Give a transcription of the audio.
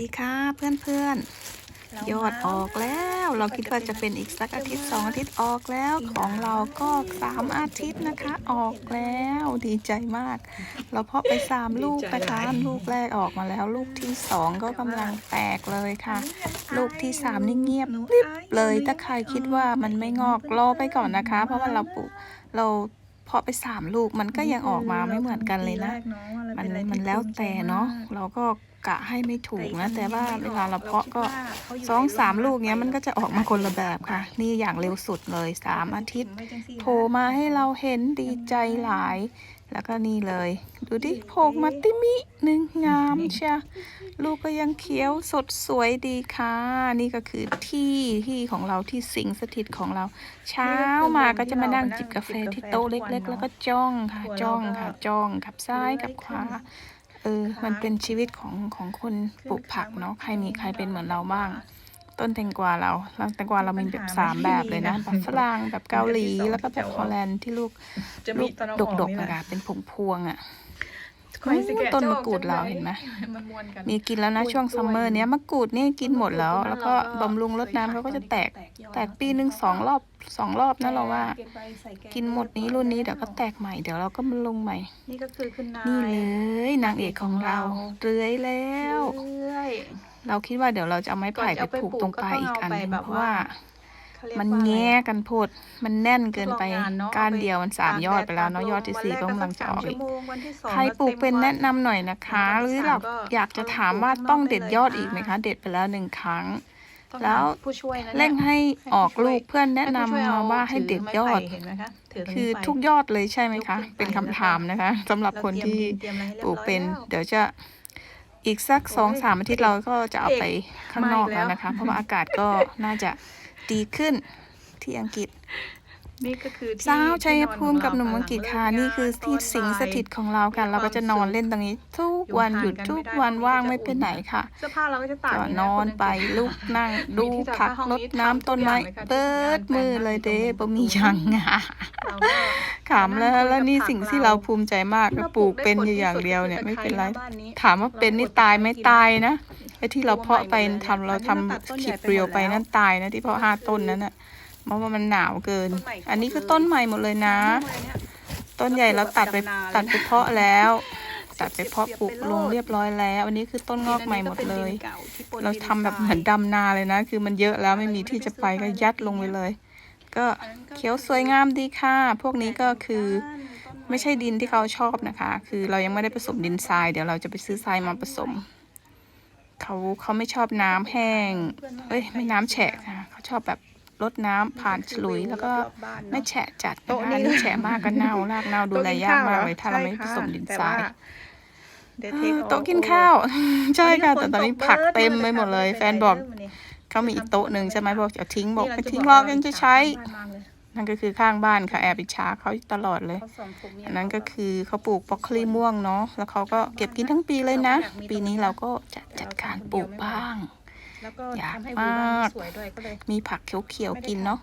ดีค่ะเพื่อนๆ ยอดออกแล้ว เราคิดว่าจะเป็นอีกสักอาทิตย์สองอาทิตย์ออกแล้วของเราก็สามอาทิตย์นะคะ ออกแล้วดีใจมาก เราเพาะไปสามลูกนะคะ ลูกแรกออกมาแล้ว ลูกที่สองก็กำลังแตกเลยค่ะ ลูกที่สามนี่เงียบกริบเลยถ้าใครคิดว่ามันไม่งอกรอไปก่อนนะคะ เพราะว่าเราปลูกเรา เพาะไปสามลูกมันก็ยังออกมาไม่เหมือนกันเลยนะ มันมันแล้วแต่เนาะเราก็กะให้ไม่ถูกนะ แต่ว่าเวลาเราเพาะก็สองสามลูกเนี้ยมันก็จะออกมาคนละแบบค่ะ นี่อย่างเร็วสุดเลยสามอาทิตย์โผล่มาให้เราเห็นดีใจหลาย แล้วก็นี่เลย ดูดิโผล่มาติมิหนึ่งงามเชียลูกก็ยังเขียวสดสวยดีค่ะ นี่ก็คือที่ที่ของเราที่สิงสถิตของเรา เช้ามาก็จะมานั่งจิบกาแฟที่โต๊ะเล็ก ๆ แล้วก็จ้องค่ะจ้องค่ะจ้องกับซ้ายกับขวาเออ มันเป็นชีวิตของของคนปลูกผักเนาะใครมีใครเป็นเหมือนเราบ้าง ต้นแตงกวาเราเราแตงกวาเรามีแบบสามแบบเลยนะแบบฝรั่งแบบเกาหลีแล้วก็แบบฮอลแลนด์ที่ลูกจะลูมีกตอนเอาดออกกๆนี่อะแหละค่ะเป็นผงพวงๆอะคอยสิแกะต้นจะอมะอกกรูดเราจังเห็นไหมมันม้วนกันมีกินแล้วนะช่วงซัมเมอร์เนี้ยมะกรูดนี่กินหมดแล้ว แล้วก็บำรุงรดน้ำเขาก็จะแตก แตกปีหนึ่งสองรอบสองรอบนะเราว่า กินหมดนี้รุ่นนี้เดี๋ยวก็แตกใหม่เดี๋ยวเราก็มาลงใหม่ นี่ก็คือคุณนายนี่เลยนางเอกของเราเรื้อยแล้ว เรื่อยเราคิดว่าเดี๋ยวเราจะเอาไม้ไผ่ไปผูกตรงปลายอีกอันหนึงก่อนจะเอาไปปลูกก็ต้องเอาไปแบบเพราะว่าเขาเรียกมันว่าอะไรแง่กันโพด มันแน่นเกินไปทดลองงานเนอะก้านเอาไปเดียวมันสามยอดไปแล้วเนาะยอดที่สี่ก็กำลังจะออกอีกวันที่สองใครปลูกเป็นแนะนำหน่อยนะคะ หรือเราอยากจะถามว่าต้องเด็ดยอดอีกไหมคะ เด็ดไปแล้วหนึ่งครั้งต้องแล้วหาผู้ช่วยนะเร่งให้ออกลูกเพื่อนแนะให้นำผู้ช่วยมาเอว่าให้เด็ดยอดถืไม้ไผ่เห็นไหมคะถือตรงนี้คือไปทุกยอดเลยใช่ไหมคะยกขึ้นไปเป็นคำถามนะคะสำหรับคนที่เราเตรียมดินเตรียมอะไรให้เรียบปลูกร้อยเป็นแล้วเดี๋ยวจะ อีกสักสองสามอาทิตย์เราก็จะเอาไปข้างนอกมาอีกแล้วแล้วนะคะ เพราะว่าอากาศก็น่าจะดีขึ้นที่อังกฤษ นี่ก็คือที่สาวชัยภูมิกับหที่นุ่มขอังกฤษค่ะหลังเลินี่คือที่ตนสิงสถิตบ่ายของเรากันมีเราก็จะนอนความสุขเล่นตรงนี้ ทุกอยู่วันห่างหยุดกันทุกไม่ได้วันเพราะว่างมีไม่แต่เป็นไหนค่ะเสื้อผ้าเราก็จะตากก็ยู่นอนไปลุกนั่งดูที่จากผักห้องรนี้ดน้ำทำทุต้นกไม้อย่างเลยค่ะเปิดมือเลยเด้บ่มีที่ยังงานอะเราก็ขำแล้วแล้วนี่สิ่งที่เราภูมิใจมากก็ปลูกเป็นอยู่อย่างเดียวเนี่ยไม่เป็นไรถามว่าเป็นนี่ตายไหม่ตายนะไอ้ที่เราเพาะไปทำเราทำคลิปเรียวไปนั่นตายนะที่เพาะห้าต้นนั้นน่ะ เพราะว่ามันหนาวเกิน อันนี้คือต้นใหม่หมดเลยนะ ต้นใหญ่เราตัดไปตัดไปเพาะแล้ว ตัดไปเพาะปลูกลงเรียบร้อยแล้ว อันนี้คือต้นงอกใหม่หมดเลย เราทำแบบเหมือนดำนาเลยนะ คือมันเยอะแล้วไม่มีที่จะไปก็ยัดลงไปเลย ก็เขียวสวยงามดีค่ะ พวกนี้ก็คือไม่ใช่ดินที่เขาชอบนะคะ คือเรายังไม่ได้ผสมดินทราย เดี๋ยวเราจะไปซื้อทรายมาผสม เขาเขาไม่ชอบน้ำแห้ง เอ้ย ไม่น้ำแฉะค่ะเขาชอบแบบ ลดน้ำผ่านฉลุย แล้วก็ไม่แฉะจัดนะโต๊ะคะนี้อันนี้แฉะมากก็เน่ารากเน่าดูแลยากมากเลยถ้าเราไม่ผสมดินทรายเดี๋ยวเอเทคอออกโต๊ะกินข้าว ใช่ค่ะ แต่ตอนนี้ผักเต็มไปหมดเลย แฟนบอกเขามีอีกโต๊ะหนึ่งใช่ไหมบอกจะทิ้งบอกไม่ทิ้งหรอกยังจะใช้ นั่นก็คือข้างบ้านค่ะแอบอิจฉาเขาตลอดเลย อันนั้นก็คือเขาปลูกบรอกโคลีม่วงเนาะแล้วเขาก็เก็บกินทั้งปีเลยนะ ปีนี้เราก็จะจัดการปลูกบ้าง แล้วก็อยากทำให้วิวบ้านมากสวยด้วยก็เลย มีผักเขียวๆกินเนาะ